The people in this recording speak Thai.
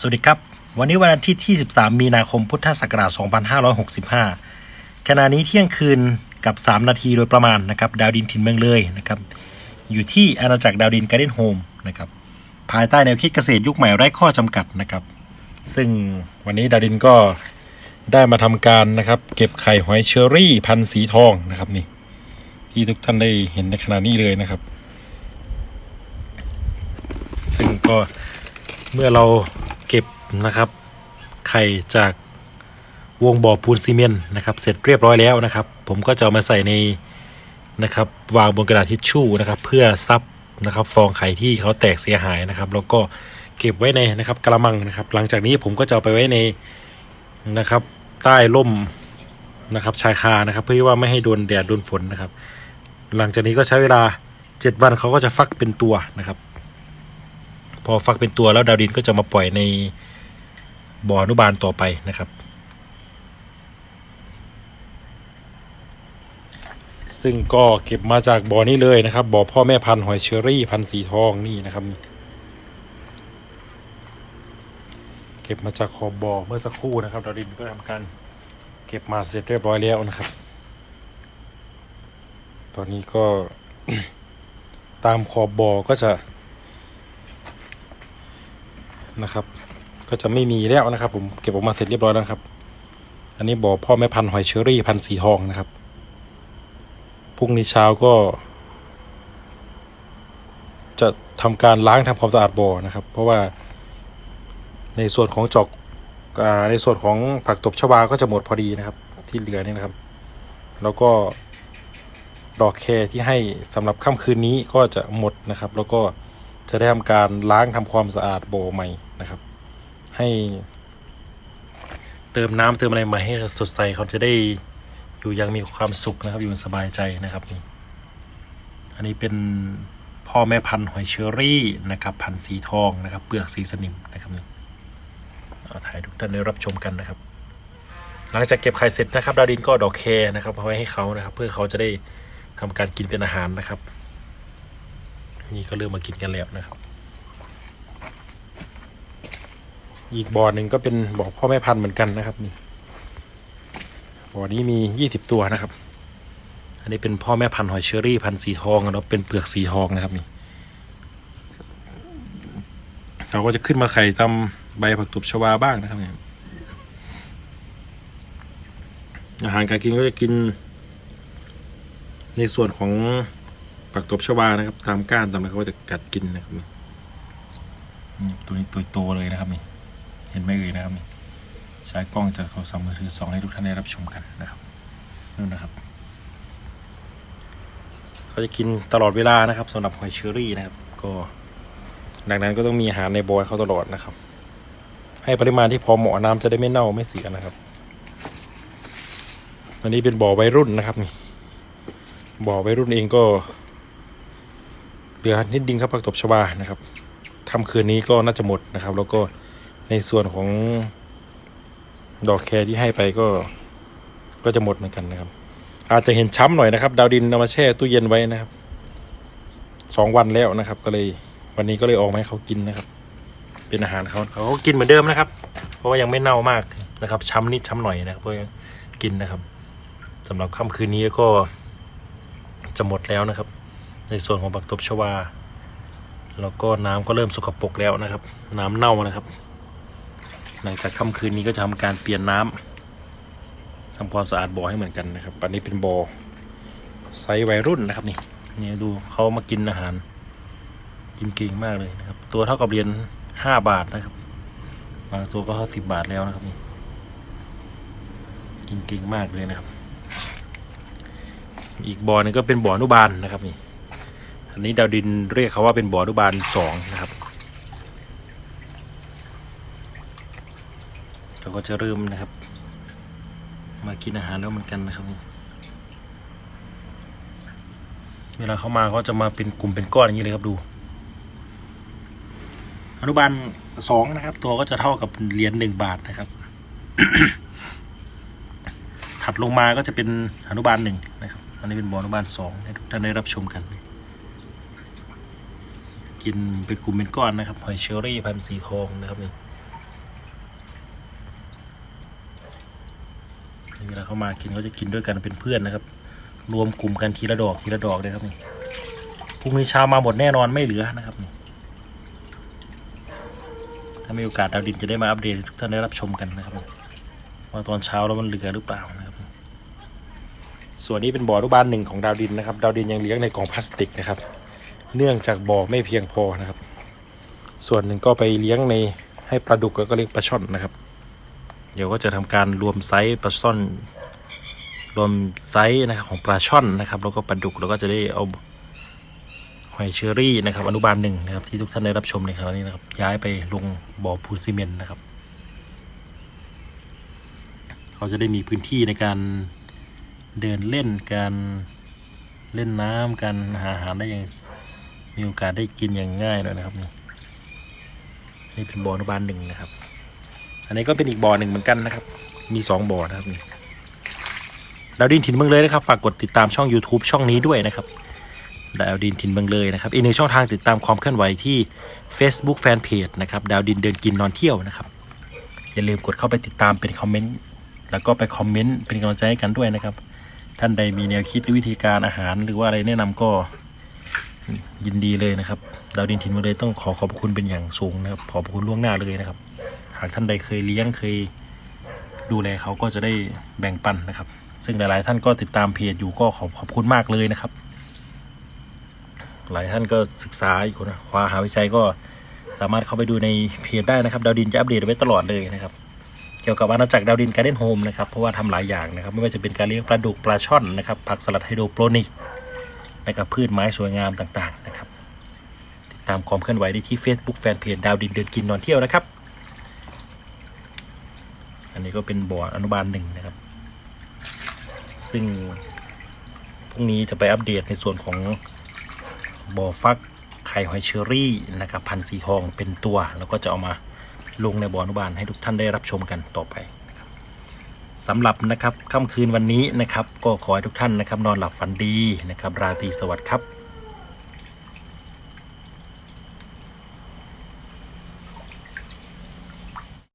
สวัสดีครับ วันนี้วันอาทิตย์ที่ 13 มีนาคมพุทธศักราช 2565 ขณะนี้เที่ยงคืนกับ 3 นาทีโดยประมาณนะครับ ดาวดินถิ่นเมืองเลยนะครับ อยู่ที่อาณาจักรดาวดินการ์เด้นโฮมนะครับ ภายใต้แนวคิดเกษตรยุคใหม่ไร้ข้อจำกัดนะครับ ซึ่งวันนี้ดาวดินก็ได้มาทำการนะครับ เก็บไข่หอยเชอรี่พันสีทองนะครับนี่ ที่ทุกท่านได้เห็นในขณะนี้เลยนะครับ ซึ่งก็เมื่อเรา นะครับ ไข่จากวงบ่อปูนซีเมนต์นะครับ เสร็จเรียบร้อยแล้วนะครับ ผมก็จะเอามาใส่ในนะครับวางบนกระดาษทิชชู่นะครับ เพื่อซับนะครับฟองไข่ที่เขาแตกเสียหายนะครับ แล้วก็เก็บไว้ในนะครับกระมังนะครับ หลังจากนี้ผมก็จะเอาไปไว้ในนะครับ ใต้ร่มนะครับ ชายคานะครับ เพื่อที่ว่าไม่ให้โดนแดดโดนฝนนะครับ หลังจากนี้ก็ใช้เวลาเจ็ดวันเขาก็จะฟักเป็นตัวนะครับ พอฟักเป็นตัวแล้วดาวดินก็จะมาปล่อยใน บ่ออนุบาลต่อไปนะครับ ซึ่งก็เก็บมาจากบ่อนี้เลยนะครับบ่อพ่อแม่พันธุ์หอยเชอรี่พันธุ์สีทองนี่นะครับ เก็บมาจากขอบบ่อเมื่อสักครู่นะครับดาวดินก็ทำการเก็บมาเสร็จเรียบร้อยแล้วนะครับ ตอนนี้ก็ตามขอบบ่อก็จะนะครับ ก็จะไม่มีแล้วนะครับ ผมเก็บออกมาเสร็จเรียบร้อยแล้วครับ อันนี้บ่อพ่อแม่พันธุ์หอยเชอรี่พันธุ์สีทองนะครับพรุ่งนี้เช้าก็ จะทำการล้างทำความสะอาดบ่อนะครับ เพราะว่าในส่วนของจอกอในส่วนของผักตบชวาก็จะหมดพอดีนะครับ ที่เหลือนี่นะครับ แล้วก็ดอกแคร์ที่ให้สำหรับค่ำคืนนี้ก็จะหมดนะครับ แล้วก็จะได้ทำการล้างทำความสะอาดโบใหม่นะครับ ให้ เติมน้ำเติมอะไรใหม่ให้สดใสเขาจะได้อยู่ยังมีความสุขนะครับ อยู่สบายใจนะครับนี่อันนี้เป็นพ่อแม่พันธุ์หอยเชอรี่นะครับ พันธุ์สีทองนะครับ เปลือกสีสนิมนะครับนี่เอาถ่ายทุกท่านได้รับชมกันนะครับ หลังจากเก็บไข่เสร็จนะครับ ดาวดินก็ดอกแคร์นะครับเอาไว้ให้เขานะครับ เพื่อเขาจะได้ทำการกินเป็นอาหารนะครับ นี่ก็เริ่มมากินกันแล้วนะครับ อีกบ่อหนึ่งก็เป็นบ่อพ่อแม่พันธุ์เหมือนกันนะครับนี่บ่อนี้มียี่สิบตัวนะครับ อันนี้เป็นพ่อแม่พันธุ์หอยเชอรี่พันธุ์สีทองแล้วเป็นเปลือกสีทองนะครับนี่เขาก็จะขึ้นมาไข่ตามใบผักตบชวาบ้างนะครับเนี่ยอาหารการกินก็จะกิน ในส่วนของผักตบชวานะครับ ตามก้านตามอะไรเขาก็จะกัดกินนะครับนี่ตัวนี้ตัวโตเลยนะครับนี่ ห็นไหมเอ่ยนะครับนี่ใช้กล้องจากโทรศัพท์มือถือสองให้ทุกท่านได้รับชมกันนะครับนู่นนะครับเขาจะกินตลอดเวลานะครับสำหรับหอยเชอรี่นะครับ ก็ดังนั้นก็ต้องมีอาหารในบอยเขาตลอดนะครับ ให้ปริมาณที่พอเหมาะน้ำจะได้ไม่เน่าไม่เสียนะครับอันนี้เป็นบ่อวัยรุ่นนะครับนี่บ่อวัยรุ่นเองก็เหลือนิดดิงครับผักตบชวานะครับค่ำคืนนี้ก็น่าจะหมดนะครับ แล้วก็ ในส่วนของดอกแคร์ที่ให้ไปก็ก็จะหมดเหมือนกันนะครับ อาจจะเห็นช้ำหน่อยนะครับ ดาวดินเอามาแช่ตู้เย็นไว้นะครับสองวันแล้วนะครับ ก็เลยวันนี้ก็เลยออกมาให้เขากินนะครับ เป็นอาหารเขาเขาก็กินเหมือนเดิมนะครับ เพราะว่ายังไม่เน่ามากนะครับ ช้ำนิดช้ำหน่อยนะครับก็ยังกินนะครับสำหรับค่ำคืนนี้ก็จะหมดแล้วนะครับ ในส่วนของบักตบชวา แล้วก็น้ำก็เริ่มสกปรกแล้วนะครับ น้ำเน่านะครับ หลังจากค่ำคืนนี้ก็จะทำการเปลี่ยนน้ำทำความสะอาดบ่อให้เหมือนกันนะครับ อันนี้เป็นบ่อไซส์วัยรุ่นนะครับนี่นี่ดูเขามากินอาหาร กินเก่งมากเลยนะครับ ตัวเท่ากับเหรียญห้าบาทนะครับ บางตัวก็เท่าสิบบาทแล้วนะครับนี่กินเก่งมากเลยนะครับ อีกบ่อหนึงก็เป็นบ่อนุบาลนะครับนี่อันนี้ดาวดินเรียกเขาว่าเป็นบ่ออนุบาลสองนะครับ เขาก็จะเริ่มนะครับ มากินอาหารแล้วเหมือนกันนะครับนี่เวลาเขามาเขาจะมาเป็นกลุ่มเป็นก้อนอย่างนี้เลยครับดู อนุบาลสองนะครับ ตัวก็จะเท่ากับเหรียญหนึ่งบาทนะครับ ถัดลงมาก็จะเป็นอนุบาลหนึ่งนะครับ อันนี้เป็นบ่ออนุบาลสองให้ทุกท่านได้รับชมกัน กินเป็นกลุ่มเป็นก้อนนะครับหอยเชอรี่พันสีทองนะครับนี่ เวลาเขามากินเขาจะกินด้วยกันเป็นเพื่อนนะครับ รวมกลุ่มกันทีละดอกทีละดอกเลยครับนี่พรุ่งนี้เช้ามาหมดแน่นอนไม่เหลือนะครับนี่ถ้ามีโอกาสดาวดินจะได้มาอัปเดตทุกท่านได้รับชมกันนะครับว่าตอนเช้าแล้วมันเหลือหรือเปล่านะครับ ส่วนนี้เป็นบ่ออนุบาลหนึ่งของดาวดินนะครับ ดาวดินยังเลี้ยงในกล่องพลาสติกนะครับ เนื่องจากบ่อไม่เพียงพอนะครับ ส่วนหนึ่งก็ไปเลี้ยงในให้ปลาดุกแล้วก็เลี้ยงปลาช่อนนะครับ เดี๋ยวก็จะทำการรวมไซส์ปลาช่อน รวมไซส์นะครับของปลาช่อนนะครับ แล้วก็ปลาดุกแล้วก็จะได้เอาหอยเชอรี่นะครับอนุบาลหนึ่งนะครับที่ทุกท่านได้รับชมในครั้งนี้นะครับ ย้ายไปลงบ่อพูนซีเมนต์นะครับ เขาจะได้มีพื้นที่ในการเดินเล่นการเล่นน้ำการหาอาหารได้อย่างมีโอกาสได้กินอย่างง่ายเลยนะครับนี่นี่เป็นบ่ออนุบาลหนึ่งนะครับ อันนี้ก็เป็นอีกบ่อหนึ่งเหมือนกันนะครับ มีสองบ่อนะครับนี่ดาวดินถิ่นเมืองเลยนะครับ ฝากกดติดตามช่อง YouTube ช่องนี้ด้วยนะครับดาวดินถิ่นเมืองเลยนะครับอีกหนึ่งช่องทางติดตามความเคลื่อนไหวที่ Facebook Fanpage นะครับดาวดินเดินกินนอนเที่ยวนะครับอย่าลืมกดเข้าไปติดตามเป็นคอมเมนต์แล้วก็ไปคอมเมนต์เป็นกำลังใจให้กันด้วยนะครับ ท่านใดมีแนวคิดหรือวิธีการอาหาร หรือว่าอะไรแนะนำก็ยินดีเลยนะครับ ดาวดินถิ่นเมืองเลยต้องขอขอบคุณเป็นอย่างสูงนะครับขอบคุณล่วงหน้าเลยนะครับ หากท่านใดเคยเลี้ยงเคยดูแลเขาก็จะได้แบ่งปันนะครับ ซึ่งหลายๆท่านก็ติดตามเพจอยู่ก็ขอบขอบคุณมากเลยนะครับ หลายท่านก็ศึกษาอยู่นคว้าหาวิจัยก็สามารถเข้าไปดูในเพจได้นะครับ ดาวดินจะอัปเดตไว้ตลอดเลยนะครับ เกี่ยวกับอาณาจักรดาวดินการเล่นโฮมนะครับเพราะว่าทำหลายอย่างนะครับ ไม่ว่าจะเป็นการเลี้ยงปลาดุกปลาช่อนนะครับผักสลัดไฮโดรโปรนิกนะครับพืชไม้สวยงามต่างๆนะครับ ติดตามความเคลื่อนไหวได้ที่ Facebook Fanpage ดาวดินเดินกินนอนเที่ยวนะครับ นี้ก็เป็นบ่ออนุบาลหนึ่งนะครับ ซึ่งพรุ่งนี้จะไปอัปเดตในส่วนของบ่อฟักไข่หอยเชอรี่นะครับพันธ์สีทองเป็นตัว แล้วก็จะเอามาลงในบ่ออนุบาลให้ทุกท่านได้รับชมกันต่อไปสำหรับนะครับค่ำคืนวันนี้นะครับ ก็ขอให้ทุกท่านนะครับ นอนหลับฝันดีนะครับ ราตรีสวัสดิ์ครับ